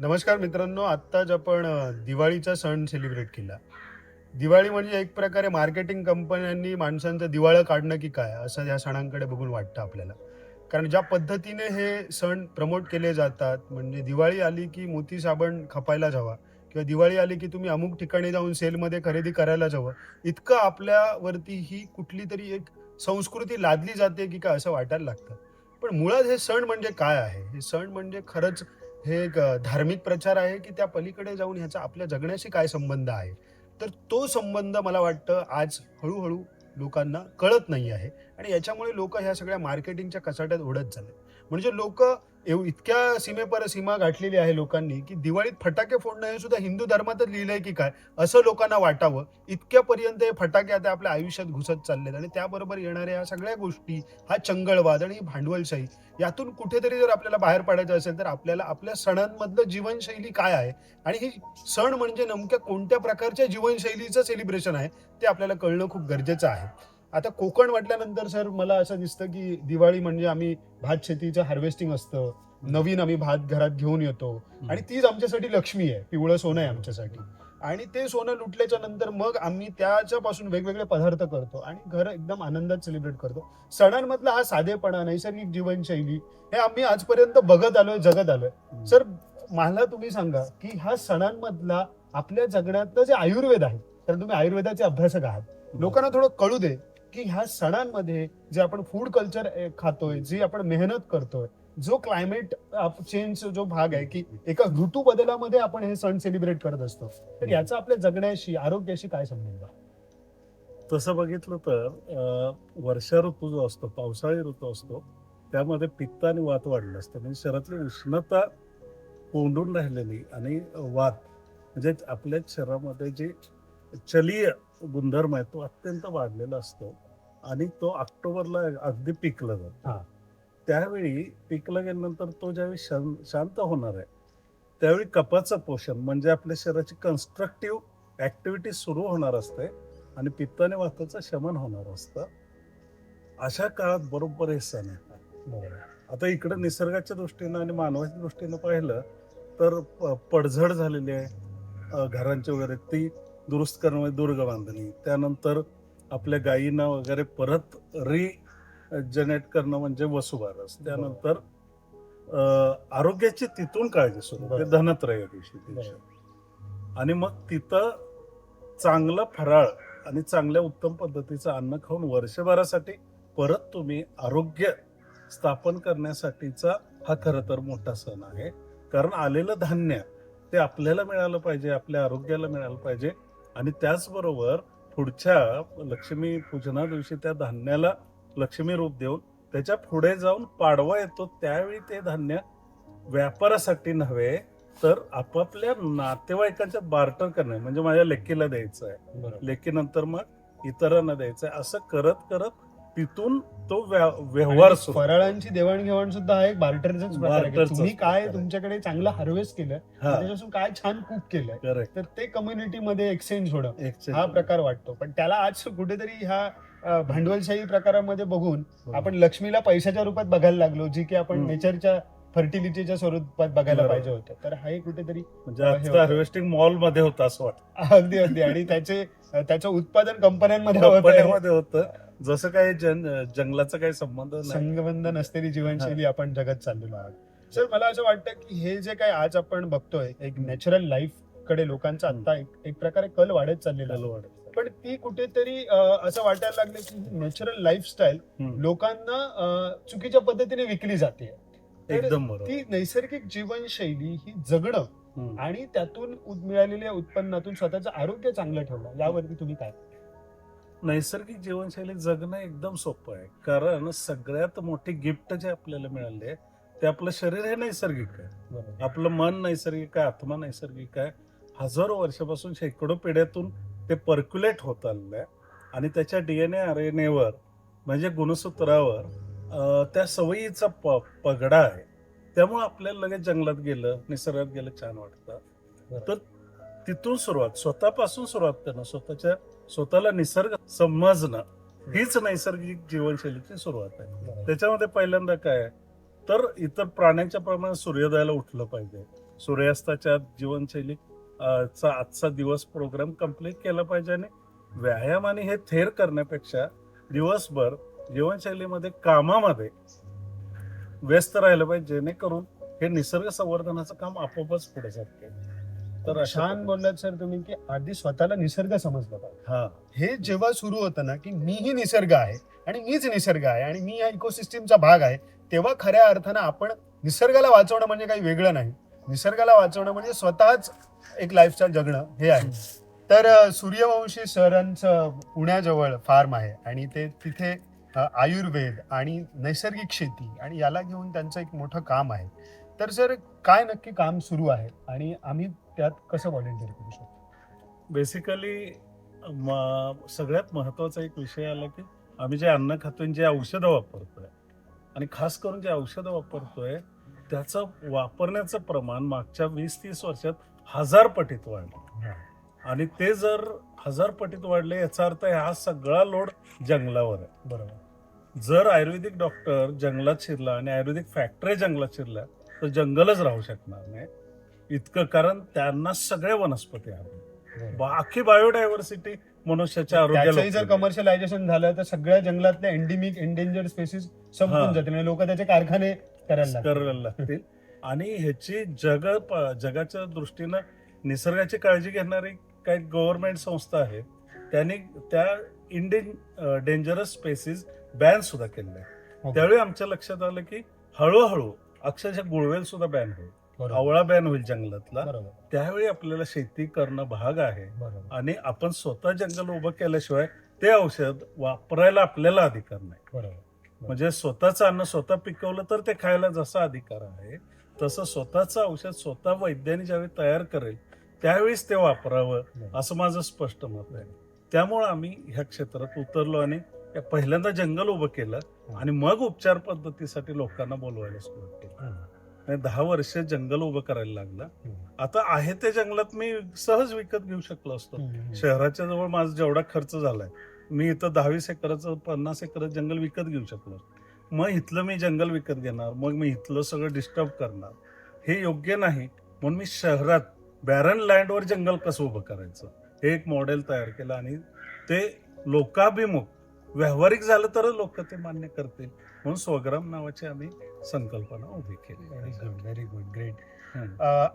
नमस्कार मित्रांनो आत्ताच आपण दिवाळीचा सण सेलिब्रेट केला. दिवाळी म्हणजे एक प्रकारे मार्केटिंग कंपन्यांनी माणसांचं दिवाळं काढणं की काय असं या सणांकडे बघून वाटतं आपल्याला. कारण ज्या पद्धतीने हे सण प्रमोट केले जातात म्हणजे दिवाळी आली की मोती साबण खपायलाच हवा किंवा दिवाळी आली की तुम्ही अमुक ठिकाणी जाऊन सेलमध्ये खरेदी करायलाच हवं इतकं आपल्यावरती ही कुठली तरी एक संस्कृती लादली जाते की काय असं वाटायला लागतं. पण मुळात हे सण म्हणजे काय आहे? हे सण म्हणजे खरंच हे एक धार्मिक प्रचार आहे की त्या पलीकडे जाऊन ह्याचा आपल्या जगण्याशी काय संबंध आहे? तर तो संबंध मला वाटतं आज हळूहळू लोकांना कळत नाही आहे आणि याच्यामुळे लोक ह्या सगळ्या मार्केटिंगच्या कचाट्यात ओढत झाले म्हणजे लोक एव इतक्या सीमेपर सीमा गाठलेली आहे लोकांनी की दिवाळीत फटाके फोडणं हे सुद्धा हिंदू धर्मातच लिहिलंय की काय? असं लोकांना वाटावं. इतक्यापर्यंत हे फटाके आता आपल्या आयुष्यात घुसत चाललेत आणि त्याबरोबर येणाऱ्या ह्या सगळ्या गोष्टी हा चंगळवाद आणि ही भांडवलशाही यातून कुठेतरी जर आपल्याला बाहेर पडायचं असेल तर आपल्याला आपल्या सणांमधलं जीवनशैली काय आहे? आणि ही सण म्हणजे नेमक्या कोणत्या प्रकारच्या जीवनशैलीचं सेलिब्रेशन आहे ते आपल्याला कळणं खूप गरजेचं आहे. आता कोकण म्हटल्यानंतर सर मला असं दिसतं की दिवाळी म्हणजे आम्ही भात शेतीचं हार्वेस्टिंग असतं. नवीन आम्ही भात घरात घेऊन येतो. आणि तीच आमच्यासाठी लक्ष्मी आहे. पिवळं सोनं आहे आमच्यासाठी. आणि ते सोनं लुटल्याच्या नंतर मग आम्ही त्याच्यापासून वेगवेगळे पदार्थ करतो आणि घर एकदम आनंदात सेलिब्रेट करतो. सणांमधला हा साधेपणा नैसर्गिक जीवनशैली. हे आम्ही आजपर्यंत बघत आलोय जगत आलोय. सर मला तुम्ही सांगा की ह्या सणांमधला आपल्या जगण्यातलं जे आयुर्वेद आहे तर तुम्ही आयुर्वेदाचे अभ्यासक आहात लोकांना थोडं कळू दे. की ह्या सणांमध्ये जे आपण फूड कल्चर खातोय जी आपण मेहनत करतोय जो क्लायमेट चेंज जो भाग आहे की एका ऋतू बदलामध्ये आपण हे सण सेलिब्रेट करत असतो तर याचा आपल्या जगण्याशी आरोग्याशी काय संबंध? तसं बघितलं तर वर्षा ऋतू जो असतो पावसाळी ऋतू असतो त्यामध्ये पित्त आणि वात वाढलं असतं. म्हणजे शरीरातली उष्णता कोंडून राहिलेली आणि वात म्हणजे आपल्या शरीरामध्ये जे चलीय गुणधर्म आहे तो अत्यंत वाढलेला असतो. आणि तो ऑक्टोबरला अगदी पिकला. जातो. त्यावेळी पिकला गेल्यानंतर तो ज्यावेळी शां- शांत होणार आहे त्यावेळी कपाचं पोषण म्हणजे आपल्या शरीराची कन्स्ट्रक्टिव्ह ऍक्टिव्हिटी सुरू होणार असते आणि पित्त आणि वाताचं शमन होणार असतं. अशा काळात बरोबर हे सण येतात आता इकडे निसर्गाच्या दृष्टीनं आणि मानवाच्या दृष्टीनं पाहिलं तर पडझड झालेली आहे घरांची वगैरे. ती दुरुस्त करणं म्हणजे दुर्ग बांधणी त्यानंतर आपल्या गायींना वगैरे परत रि जनरेट करणं म्हणजे वसुबारस. त्यानंतर आरोग्याची तिथून काळजी सुरू होते बरोबर. धनत्रय दिवशी. आणि मग तिथं चांगलं फराळ आणि चांगल्या उत्तम पद्धतीचं अन्न खाऊन वर्षभरासाठी परत तुम्ही आरोग्य स्थापन करण्यासाठीचा हा खरं तर मोठा सण आहे. कारण आलेलं धान्य ते आपल्याला मिळालं पाहिजे आपल्या आरोग्याला मिळालं पाहिजे. आणि त्याचबरोबर पुढच्या लक्ष्मी पूजना दिवशी त्या धान्याला लक्ष्मी रूप देऊन त्याच्या पुढे जाऊन पाडवा येतो त्यावेळी ते धान्य व्यापारासाठी नव्हे तर आपापल्या नातेवाईकांच्या बार्टर करणे म्हणजे माझ्या लेकीला द्यायचं आहे लेकीनंतर मग इतरांना द्यायचं आहे असं करत करत तिथून तो व्या- व्यवहार आणि सुरू फराळांची देवाणघेवाण सुद्धा हा एक बार्टरचाच प्रकार आहे की बार्टरचाच तुम्ही काय प्रकार आहे. तुमच्याकडे चांगलं हार्वेस्ट केलं हा त्याच्यापासून काय छान कुक केलंय करेक्ट तर ते कम्युनिटी मध्ये एक्सचेंज होणं. हा प्रकार वाटतो पण त्याला आज कुठेतरी ह्या अ, भांडवलशाही प्रकारामध्ये बघून हो. आपण लक्ष्मीला पैशाच्या रूपात बघायला लागलो जी की आपण हम्म. नेचरच्या फर्टिलिटीच्या स्वरूपात बघायला बरोबर. पाहिजे होतं तर कुठेतरी म्हणजे हे आजचं होतं. हार्वेस्टिंग मॉलमध्ये होतं असं वाटतं अगदी अगदी आणि त्याचे त्याचं उत्पादन कंपन्यांमध्ये होत आहे. कंपन्यामध्ये होतं जसं काही जन जंगलाचा काही संबंध नाही. संगबंध नसलेली जीवनशैली आपण जगत चाललेलो आहोत. सर मला असं वाटतं की हे जे काही आज आपण बघतोय एक नॅचरल लाईफकडे लोकांचा आता एक एक प्रकारे कल वाढत चाललेला आहे. पण ती कुठेतरी अं, असं वाटायला लागलं की नॅचरल लाईफस्टाईल. लोकांना अं, चुकीच्या पद्धतीने विकली जाते. एकदम बरोबर. ती नैसर्गिक जीवनशैली ही जगणं हम्म. आणि त्यातून उद- मिळालेल्या उत्पन्नातून स्वतःचं आरोग्य चांगलं ठेवणं यावरती तुम्ही काय? नैसर्गिक जीवनशैली जगणं एकदम सोपं आहे. कारण सगळ्यात मोठी गिफ्ट जे आपल्याला मिळाले आहे ते आपलं शरीर हे नैसर्गिक आहे. आपलं मन नैसर्गिक आहे आत्मा नैसर्गिक आहे. हजारो वर्षापासून शेकडो पिढ्यातून ते पर्क्युलेट होत आलेलं आहे. आणि त्याच्या डीएनए आर एन एवर म्हणजे गुणसूत्रावर त्या सवयीचा प पगडा आहे. त्यामुळे आपल्याला लगेच जंगलात गेलं निसर्गात गेलं छान वाटतं. तर तिथून सुरुवात स्वतःपासून सुरुवात करणं स्वतःच्या स्वतःला निसर्ग समजणं हीच नैसर्गिक जीवनशैलीची सुरुवात आहे. त्याच्यामध्ये पहिल्यांदा काय? तर इतर प्राण्यांच्या प्रमाणे सूर्योदयाला उठलं पाहिजे. सूर्यास्ताच्या जीवनशैली चा आजचा दिवस प्रोग्राम कंप्लीट केला पाहिजे आणि व्यायाम आणि हे थेर करण्यापेक्षा दिवसभर जीवनशैलीमध्ये कामामध्ये व्यस्त राहिलं पाहिजे जेणेकरून हे निसर्ग संवर्धनाचं काम आपोआपच पुढे जाते तर छान बोललात सर तुम्ही की आधी स्वतःला निसर्ग समजला पाहिजे. हा. हे जेव्हा सुरू होतं ना की मीही निसर्ग आहे आणि मीच निसर्ग आहे आणि मी या इकोसिस्टीमचा भाग आहे तेव्हा खऱ्या अर्थानं आपण निसर्गाला वाचवणं म्हणजे काही वेगळं नाही. निसर्गाला वाचवणं म्हणजे स्वतःच एक लाईफस्टाईल जगणं हे आहे. तर सूर्यवंशी सरांचं पुण्याजवळ फार्म आहे आणि ते तिथे आयुर्वेद आणि नैसर्गिक शेती आणि याला घेऊन त्यांचं एक मोठं काम आहे. तर सर काय नक्की काम सुरू आहे? आणि आम्ही त्यात कसं व्हॉलेंटिअर करू शकतो? बेसिकली सगळ्यात महत्त्वाचा एक विषय आला की आम्ही जे अन्न खातोय जे औषधं वापरतोय आणि खास करून जे औषधं वापरतोय त्याचं वापरण्याचं प्रमाण मागच्या वीस तीस वर्षात हजार पटीत वाढलं. आणि ते जर हजार पटीत वाढले याचा अर्थ हा सगळा लोड जंगलावर आहे. बरोबर. जर आयुर्वेदिक डॉक्टर जंगलात शिरला आणि आयुर्वेदिक फॅक्टरी जंगलात शिरल्या तर जंगलच राहू शकणार नाही. इतकं कारण त्यांना सगळ्या वनस्पती आहेत बाकी बायोडायव्हर्सिटी मनुष्याच्या आरोग्याला त्याचंही जर. कमर्शियलायझेशन झालं तर सगळ्या जंगलातल्या एंडेमिक एंडेंजर स्पेसिस हा. संपून जातील लोक त्याचे कारखाने करायला लागतील. करायला लागतील आणि ह्याची जग प- जगाच्या दृष्टीनं निसर्गाची काळजी घेणारी काही गव्हर्नमेंट संस्था आहेत त्यांनी त्या इंडियन डेंजरस स्पेसिस बॅन सुद्धा केलेल्या आहेत Okay. त्यावेळी आमच्या लक्षात आलं की हळूहळू अक्षरशः गुळवेल सुद्धा बॅन होईल आवळा बॅन होईल जंगलातला. त्यावेळी आपल्याला शेती करणं भाग आहे. आणि आपण स्वतः जंगल उभं केल्याशिवाय ते औषध वापरायला आपल्याला अधिकार नाही. म्हणजे स्वतःचं अन्न स्वतः पिकवलं तर ते खायला जसा अधिकार आहे तसं स्वतःचं औषध स्वतः वैद्याने ज्यावेळी तयार करेल त्यावेळीच ते वापरावं असं माझं स्पष्ट मत आहे. त्यामुळं आम्ही ह्या क्षेत्रात उतरलो आणि पहिल्यांदा जंगल उभं केलं आणि मग उपचार पद्धतीसाठी लोकांना बोलवायला सुरुवात केली. आणि दहा वर्ष जंगल उभं करायला लागलं. आता आहे ते जंगलात मी सहज विकत घेऊ शकलो असतो. शहराच्या जवळ माझा जेवढा खर्च झालाय मी इथं दहावीस एकराचं पन्नास एकराचं जंगल विकत घेऊ शकलो. मग इथलं मी जंगल विकत घेणार मग मी इथलं सगळं डिस्टर्ब करणार. हे योग्य नाही म्हणून मी शहरात बॅरन लँडवर जंगल कसं उभं करायचं? हे एक मॉडेल तयार केलं आणि ते लोकाभिमुख व्यावहारिक झालं तर लोक ते मान्य करतील. म्हणून स्वग्राम नावाची आम्ही संकल्पना उभी व्हेरी केली गुड व्हेरी गुड ग्रेट.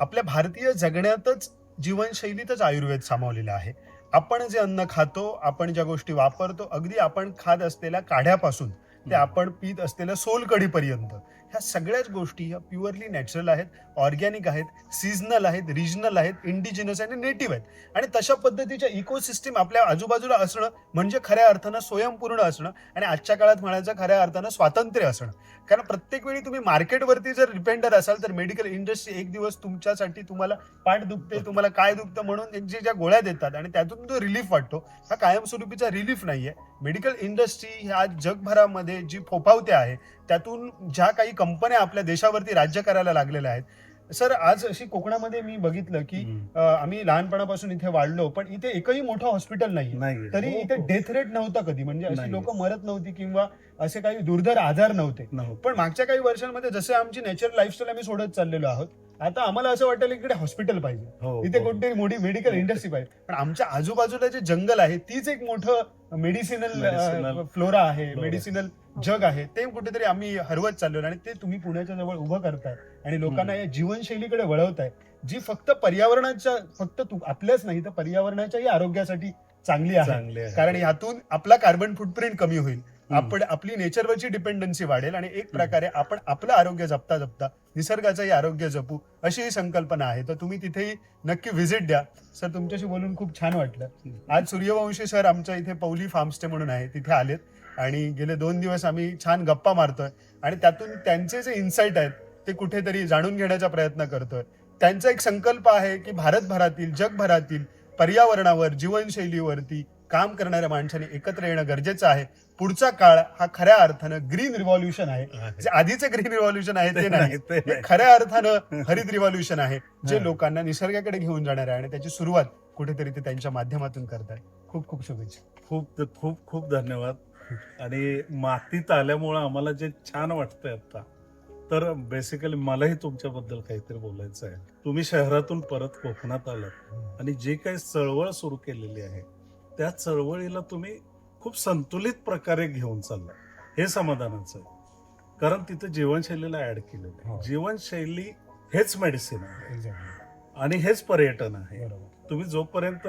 आपल्या भारतीय जगण्यातच जीवनशैलीतच आयुर्वेद सामावलेला आहे. आपण जे अन्न खातो आपण ज्या गोष्टी वापरतो अगदी आपण खात असलेल्या काढ्यापासून ते आपण पित असलेल्या सोलकडीपर्यंत ह्या सगळ्याच गोष्टी ह्या प्युअरली नॅचरल आहेत ऑर्गॅनिक आहेत सीझनल आहेत रिजनल आहेत इंडिजिनस आणि नेटिव्ह आहेत. आणि तशा पद्धतीच्या इकोसिस्टीम आपल्या आजूबाजूला असणं म्हणजे खऱ्या अर्थानं स्वयंपूर्ण असणं आणि आजच्या काळात म्हणायचं खऱ्या अर्थानं स्वातंत्र्य असणं. कारण प्रत्येक वेळी तुम्ही मार्केटवरती जर डिपेंडर असाल तर मेडिकल इंडस्ट्री एक दिवस तुमच्यासाठी तुम्हाला पाठ दुखते तुम्हाला काय दुखतं म्हणून एक जे ज्या गोळ्या देतात आणि त्यातून जो रिलीफ वाटतो. हा कायमस्वरूपीचा रिलीफ नाहीये. मेडिकल इंडस्ट्री ह्या जगभरामध्ये जी फोफावते आहे त्यातून ज्या काही कंपन्या आपल्या देशावरती राज्य करायला लागलेल्या आहेत सर आज अशी कोकणामध्ये मी बघितलं की. अं, आम्ही लहानपणापासून इथे वाढलो पण इथे एकही मोठं हॉस्पिटल नाही नाही तरी हो, इथे हो. डेथ रेट नव्हता कधी म्हणजे अशी. लोक मरत नव्हती किंवा असे काही दुर्धर आजार नव्हते नव्हतं. पण मागच्या काही वर्षांमध्ये जसे आमची नॅचरल लाईफस्टाईल आम्ही सोडत चाललेलो आहोत आता आम्हाला असं वाटेल इकडे हॉस्पिटल पाहिजे हो, इथे हो. कोणतरी मोठी मेडिकल इंडस्ट्री पाहिजे पण आमच्या आजूबाजूला जे जंगल आहे तीच एक मोठं मेडिसिनल Medicinal फ्लोरा आहे flora. मेडिसिनल जग आहे ते कुठेतरी आम्ही हरवत चाललो आणि ते तुम्ही पुण्याच्या जवळ उभं करताय. आणि लोकांना या जीवनशैलीकडे वळवताय जी फक्त पर्यावरणाच्या फक्त आपल्याच नाही तर पर्यावरणाच्याही आरोग्यासाठी चांगली आहे. कारण यातून आपला कार्बन फुटप्रिंट कमी होईल. आपण आपली नेचरवरची डिपेंडन्सी वाढेल आणि एक प्रकारे आपण आपलं आरोग्य जपता जपता निसर्गाचंही आरोग्य जपू अशी ही संकल्पना आहे. तर तुम्ही तिथेही नक्की व्हिजिट द्या. सर तुमच्याशी बोलून खूप छान वाटलं. आज सूर्यवंशी सर आमच्या इथे पौली फार्मस्टे म्हणून आहे तिथे आलेत. आणि गेले दोन दिवस आम्ही छान गप्पा मारतोय. आणि त्यातून त्यांचे जे इन्साईट आहेत ते कुठेतरी जाणून घेण्याचा प्रयत्न करतोय. त्यांचा एक संकल्प आहे की भारतभरातील जगभरातील पर्यावरणावर जीवनशैलीवरती काम करणाऱ्या माणसाने एकत्र येणं गरजेचं आहे. पुढचा काळ हा खऱ्या अर्थानं ग्रीन रिव्हॉल्युशन आहे. जे आधीचे ग्रीन रिव्हॉल्युशन आहे ते नाही. खऱ्या अर्थानं हरित रिव्हॉल्युशन आहे. जे. लोकांना निसर्गाकडे घेऊन जाणार आहे आणि त्याची सुरुवात कुठेतरी ते त्यांच्या माध्यमातून करतात खूप खूप शुभेच्छा. खूप खूप खूप धन्यवाद. आणि मातीत आल्यामुळं आम्हाला जे छान वाटतंय आता तर बेसिकली मलाही तुमच्याबद्दल काहीतरी बोलायचं आहे. तुम्ही शहरातून परत कोकणात आलात आणि जे काही चळवळ सुरू केलेली आहे त्या चळवळीला तुम्ही खूप संतुलित प्रकारे घेऊन चालला हे समाधानाचं आहे. कारण तिथे जीवनशैलीला ऍड केलेलं आहे. हो. जीवनशैली हेच मेडिसिन आहे. आणि हेच पर्यटन आहे. तुम्ही जोपर्यंत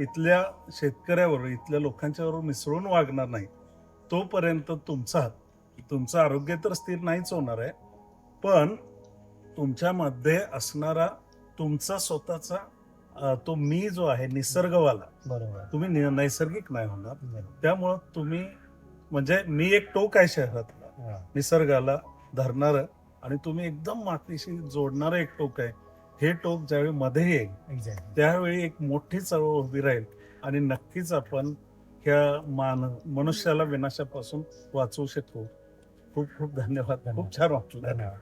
इथल्या शेतकऱ्यावर इथल्या लोकांच्यावर मिसळून वागणार नाही तोपर्यंत तुमचा तुमचं आरोग्य तर स्थिर नाहीच होणार आहे पण तुमच्यामध्ये असणारा तुमचा स्वतःचा तो मी जो आहे निसर्गवाला बरोबर. तुम्ही नैसर्गिक नाही होणार. त्यामुळं तुम्ही म्हणजे मी एक टोक आहे शहरातला. निसर्गाला धरणार आणि तुम्ही एकदम मातीशी जोडणारं एक टोक आहे. हे टोक ज्यावेळी मध्ये येईल त्यावेळी एक मोठी चळवळ उभी राहील आणि नक्कीच आपण ह्या मान मनुष्याला विनाशापासून वाचवू शकतो खूप खूप धन्यवाद धन्यवाद. खूप छान वाटलं. धन्यवाद.